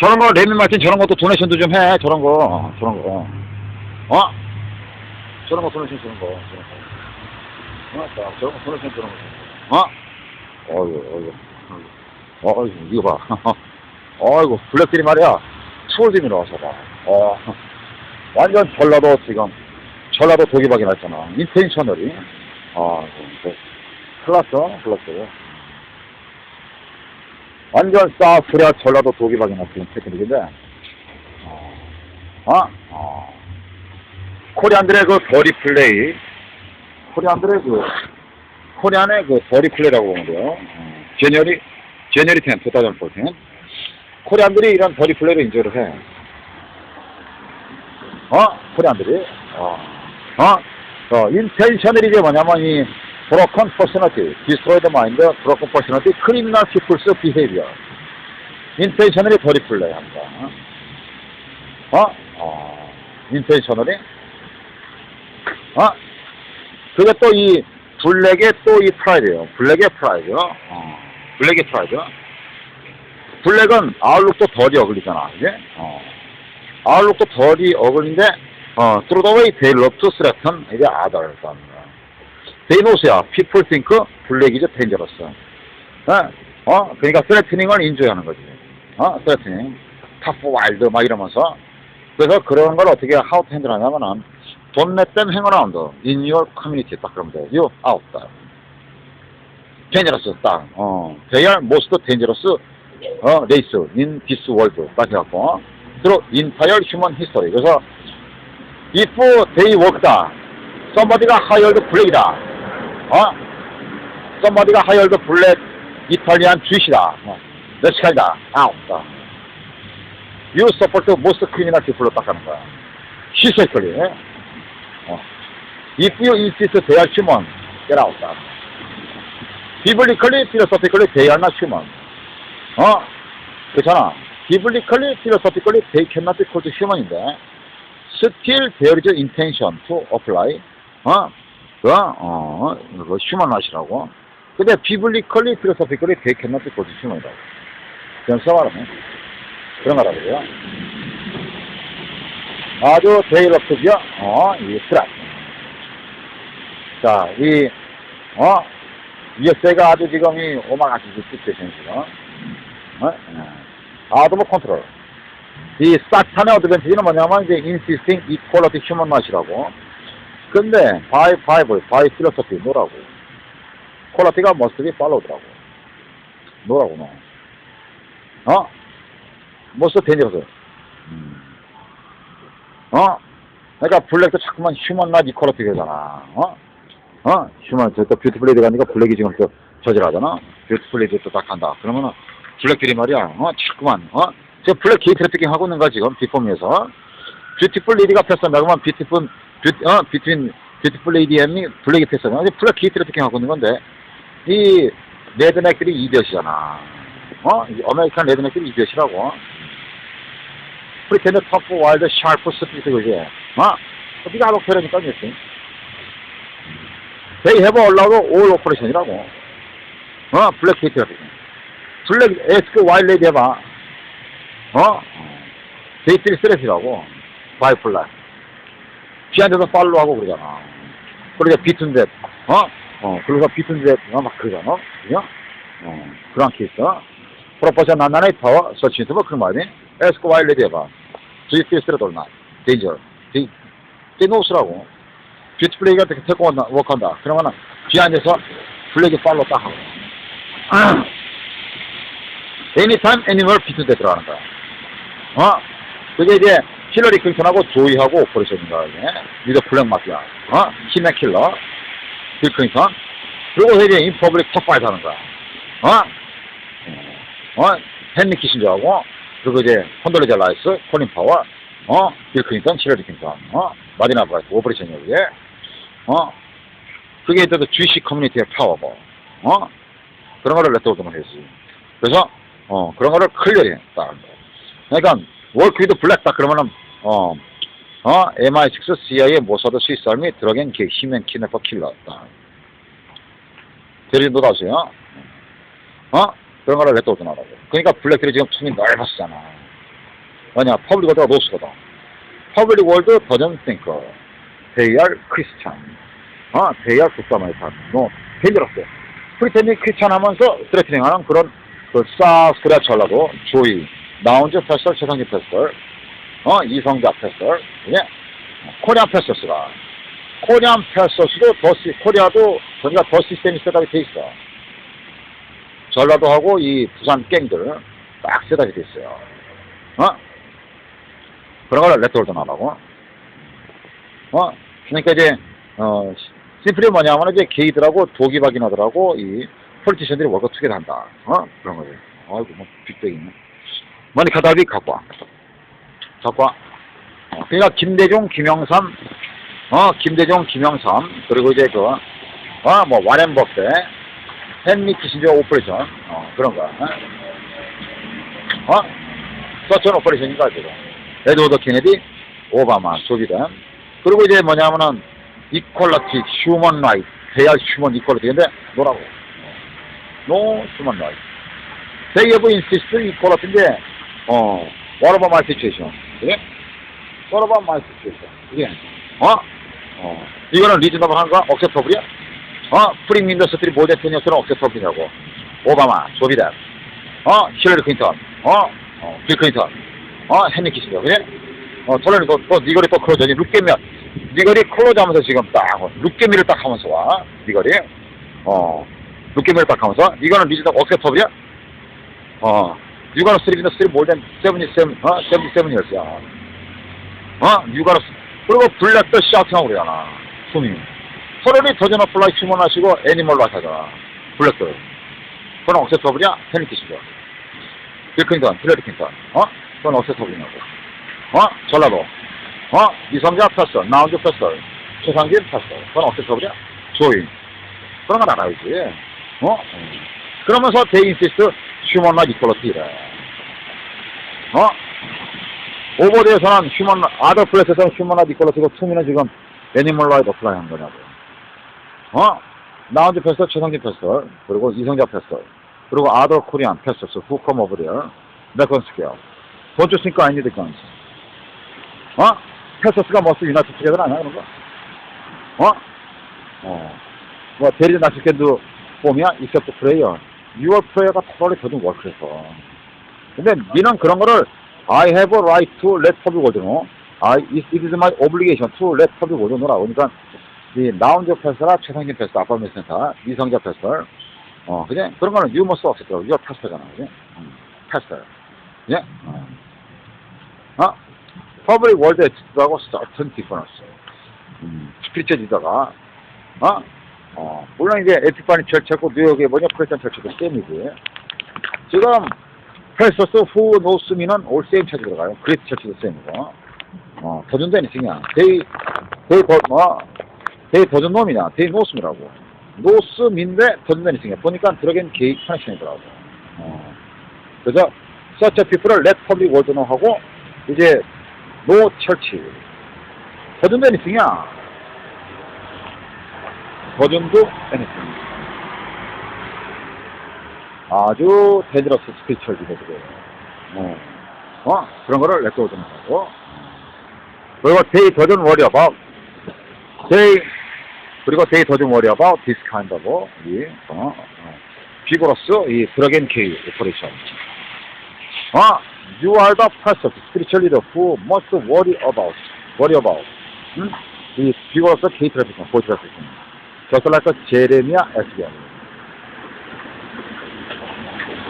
저런 거, 레미 마틴 저런 것도 도네이션도 좀 해. 저런 거. 저런 거. 어? 저런 거 도네이션 저런 거. 저런 거. 어? 자, 저런 거 도네이션 저런 거. 어? 어이구, 어이구. 어이구, 이거 봐. 어이구, 블랙들이 말이야. 투올드미로 와서 봐. 어. 완전 전라도 지금, 전라도 독이박이 났잖아. 인텐셔널이. 아, 그, 큰일 났어, 큰일 났어. 완전 싸프랴 전라도 독이박이 났지금 테크닉인데. 어, 어? 어. 코리안들의 그 버리 플레이. 코리안들의 그, 코리안의 그 버리 플레이라고 보면 돼요. 어. 제니어리, 제니어리 10, 2014. 코리안들이 이런 버리 플레이를 인조를 해. 어? 코리안들이. 어. 어? 어, 인텐셔널이 이게 뭐냐면 이 broken personality, destroy the mind, broken personality, criminal people's behavior. 인텐셔널이 버리 플레이 합니다. 어? 어. 인텐셔널이? 어? 그게 또 이 블랙의 또 이 프라이드예요. 블랙의 프라이드. 어. 블랙의 프라이드. 블랙은 아웃룩도 덜이 어글리잖아. 이제? 어. 아웃룩도 덜이 어글린데 어, through the way they love to threaten 이제 others. They knows야. People think black is dangerous. 어? 어? 그러니까 threatening을 인조하는 거지. 어? threatening. tough, wild 막 이러면서 그래서 그런 걸 어떻게 how to handle 하냐면은 don't let them hang around in your community 딱 그러면 돼. You out. 딱. dangerous 딱. 어. They are most dangerous 어, race in this world 딱 해갖고 through entire human history. 그래서 if they work다 somebody가 hired black이다. 어? somebody가 hired black 이탈리안 주시다. 어. 멕시칸이다. out. You support most criminal people로 딱 하는 거야. historically. 어. If you insist they are human, get out. biblically, philosophically, they are not human. 어? 그렇잖아. biblically, philosophically, they cannot be called human인데, still there is intention to apply, 어? 그, 어, 그 human 하시라고. 근데 cannot be called human이라고. 그냥 써말하면. 그런 거라고요. 아주 데일럽트죠? 어, 이 트랙. 자, 이, 어, ESA가 아주 지금 이 오마가시 집중되신 지금. 어? 아드모 컨트롤. 이 사탄의 어드밴티지는 뭐냐면 이제 insisting equality human right이라고. 근데 by Bible, by philosophy 노라고. 퀄리티가 must be followed라고. 노라고 너. 어? most dangerous. 음. 어? 그러니까 블랙도 자꾸만 휴먼 라 이퀄리티 되잖아. 어? 어? 휴먼 저또 뷰티풀 레이드 가니까 블랙이 지금 또 저질하잖아. 뷰티풀 레이드 또딱 한다. 그러면은 블랙들이 말이야. 어? 자꾸만 어? 저 블랙 게이트 트래픽 하고 있는 거야 지금 비폼에서. 뷰티풀 레이디가 패스 나가면 뷰티풀 뷰티 어 비트윈 뷰티풀 레이디 앤 블랙이 패스 나. 블랙 게이트 트래픽 하고 있는 건데 이 레드넥들이 이디엇이잖아. 어? 이 아메리칸 레드넥들이 이디엇이라고. 프리텐더 터프 와일드 샤프 스피드 그지? 어? 네가 하고 그러니까 됐지. They have allowed all operation이라고. 어? 블랙 게이트 트래픽. 블랙 에스크 와일드 해봐. 어? 데이트리 스트레스라고. 바이플라. 피한테서 팔로우하고 그러잖아. 그러니까 비튼데, 어? 어, 그래서 비튼데, 어, 막 그러잖아. 그죠? 어, 그런 케이스. 프로포션 난나나이 파워, 서치 인터버 그런 말이. 에스코 와일레디 해봐. 주의 피스트레 돌나. 데인저. 데, 데노스라고. 뷰티 플레이가 되게 테고 워크한다. 그러면은, 뒤 앉아서 블랙이 팔로우 딱 하고. anytime, anywhere 비튼데 들어가는 거야. 어? 그게 이제 힐러리 클린턴하고 조이하고 오퍼레이션인가 이게 리더 블랙 마피아 어? 히맨 킬러 빌 클린턴 그리고 이제 인퍼블릭 톱파이트 하는 거야 어? 어? 헨리 키신저하고 그리고 이제 콘돌레자 라이스 콜린 파워 어? 빌 클린턴 힐러리 클린턴 어? 마디나 브라이트 오퍼레이션이야 그게 어? 그게 이제 GC 커뮤니티의 파워고 어? 그런 거를 레터오드만 했지 그래서 어 그런 거를 클리어리 했다 그러니까 월크 위드 블랙 딱 그러면은 어, 어, MI6, CIA, 모사드, 스위스 알미, 드러겐, 기, 히맨, 키네퍼, 킬러 딱 대리도 다수요 어? 그런 거를 레토드 나라고 그러니까 블랙들이 지금 품이 넓었잖아 뭐냐, 퍼블릭 월드가 노스거든. 퍼블릭 월드 think they are Christian. 어, they are 국가마이탄. 너, 데인저러스. 프리텐딩 크리스찬 하면서 스트레이팅 하는 그런 그 코리아 전라도 조이, 나운즈 패스터, 최상기 패스터, 어, 이성자 패스터, 예, 코리안 패스터스가 코리안 패스터스도 더 시, 코리아도 보니까 더 시스템이 세다게 돼 있어. 전라도하고 이 부산 갱들 딱 세다게 돼 있어요. 어? 그런 걸 레트홀드 나라고. 어? 그러니까 이제, 어, 심플이 뭐냐면 이제 게이들하고 도기박이나들하고 이 폴리티션들이 월급 투게를 한다. 어? 그런 거지. 아이고, 뭐, 빅백이 있네. 머니 카다비 갖고 와. 와. 어, 그러니까 김대중, 김영삼, 어, 김대중, 김영삼, 그리고 이제 그, 어, 뭐, 와렌 버페, 헨리 키신저 오퍼레이션, 어, 그런 거. 어? 어? 서천 오퍼레이션인가, 지금. 에드워드 케네디, 오바마, 조 비덴. 그리고 이제 뭐냐면은, 이퀄러티, 휴먼 라이트, 대야 휴먼 이퀄러티인데, 뭐라고? 노 휴먼. They have insisted equality인데, 어, what about my situation? 그래? What about my situation? 그래? 어? 어. 이거는 리즈너블 한가? 억셉터블이야? 어? 프림 인더스트리 모델 테니어스는 억셉터블이냐고. 오바마, 조비단, 어? 힐러리 클린턴, 어? 어, 빌 클린턴, 어? 헨리 키시저, 그래? 어, 저런이 또, 또, 니거리 또 클로저니, 룩게미야. 니거리 클로즈 하면서 지금 딱, 어, 룩게미를 딱 하면서 와. 니거리. 어, 룩게미를 딱 하면서. 이거는 리즈너블 억셉터블이야? 어, 유가로 쓰리 비너 쓰리 몰된 세븐이 세븐, 어? 세븐이 세븐이었어. 어? 유가로, 그리고 블랙도 샤우팅하고 그러잖아. 소미. 서른이 오브 플라이 주문하시고 애니멀로 하잖아. 블랙도. 그건 억세서블이야? 페니키시죠. 빌클린턴, 빌레리 킨턴. 어? 그건 억세서블이냐고. 어? 전라도. 어? 이성자 패스, 나운드 패스, 최상길 패스. 그건 억세서블이야? 조인. 그런 건 알아야지. 어? 그러면서 데인시스트 휴먼 라이트 이퀄러티래. 어? 오버드에서는 휴먼, 아더 플레스에서는 휴먼 라이트 이퀄러티고 투미는 지금 애니멀 라이트 어플라이 한 거냐고. 어? 나운드 패스터, 최성진 패스터, 그리고 이성자 패스터, 그리고 아더 코리안 패스터스, 후컴 오브 리어, 메컨 스퀘어. Don't you think I need guns? 어? 패스터스가 머스 유나이트 투게더 아니야, 그런 거? 어? 어. 뭐, 대리 폼이야? except prayer. Your prayer가 totally doesn't work, 그래서. 근데 니는 그런 거를 I have a right to let public order know. I, it is my obligation to let public order know라고. 그러니까 이 나운저 패스라 최상진 패스, 아파트먼트 센터, 이성자 패스, 어, 그지? 그런 거는 you must accept. 이거 패스잖아, 그지? 음, 패스. 예? 어. 어? public world attitude하고 certain difference. 음, 스피리처지다가, 어? 어, 물론 이제 에티파니 철책고 뉴욕의 뭐냐 프레스탄 철책은 셈이지. 지금 패스터스 후 노스미는 올 세임 철치 들어가요. 그리스 철치도 셈이고. 어, 도전도 애니싱이야. 데이, 데이 도, 뭐, 데이 도전 놈이냐. 데이 노스미라고. 노스민데 도전도 애니싱이야. 보니까 들어간 게이 커넥션이더라고. 어. 그래서 서처 피플을 렛 퍼블릭 월드노 하고 이제 노 철치. 도전도 애니싱이야. 버전도 애니팅. 아주 데드러스 스피처지거든. 어, 어, 그런 거를 레코드는 하고. 그리고 they doesn't worry about, they, 그리고 they doesn't worry about this kind of, 이, 어, 어, 비고러스, 이 드래곤 케이 오퍼레이션. 어, you are the person, spiritual leader who must worry about, worry about, 음? 이 비고러스 케이 트래픽, 보이 트래픽. just like Jeremiah SBM.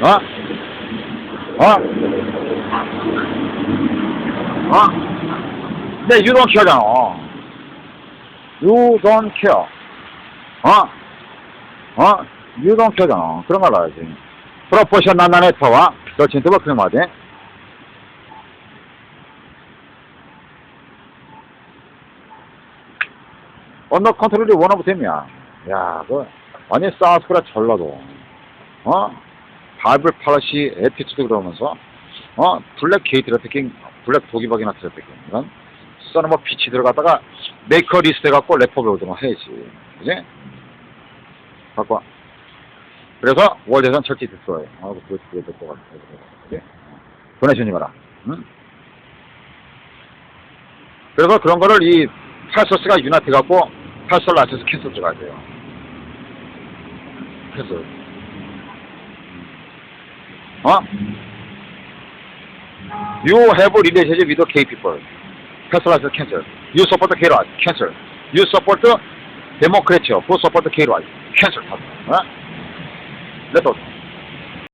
어? 어? 어? 근데 you don't care잖아. You don't care. 어? 어? You don't care잖아. 그런 걸 알아야지. 프로포션 난난의 터와 저친트가 그런 말이지. 언더 컨트롤이 원 오브 댐이야. 야, 그, 완전 사우스코리아 전라도. 어? 바이블 팔러시 에티튜드 그러면서, 어? 블랙 게이트 트래피킹, 블랙 도기박이나 트래피킹. 이런, 써는 뭐 빛이 들어갔다가, 메이커 리스트 해갖고 래퍼 배우드만 해야지. 그지? 와. 그래서 월 대선 철지 됐어요. 아, 그거, 그거 될것 같아. 그지? 도네이션 이거라. 응? 그래서 그런 거를 이 팔서스가 유나티 갖고 팔서 라이센스 캔슬 들어가야 돼요. 캔슬. 어? You have a relationship with the K people. Cancel license cancel. You support the K. Cancel. You support the Democrat. Who support the K. Cancel. 어? That's all.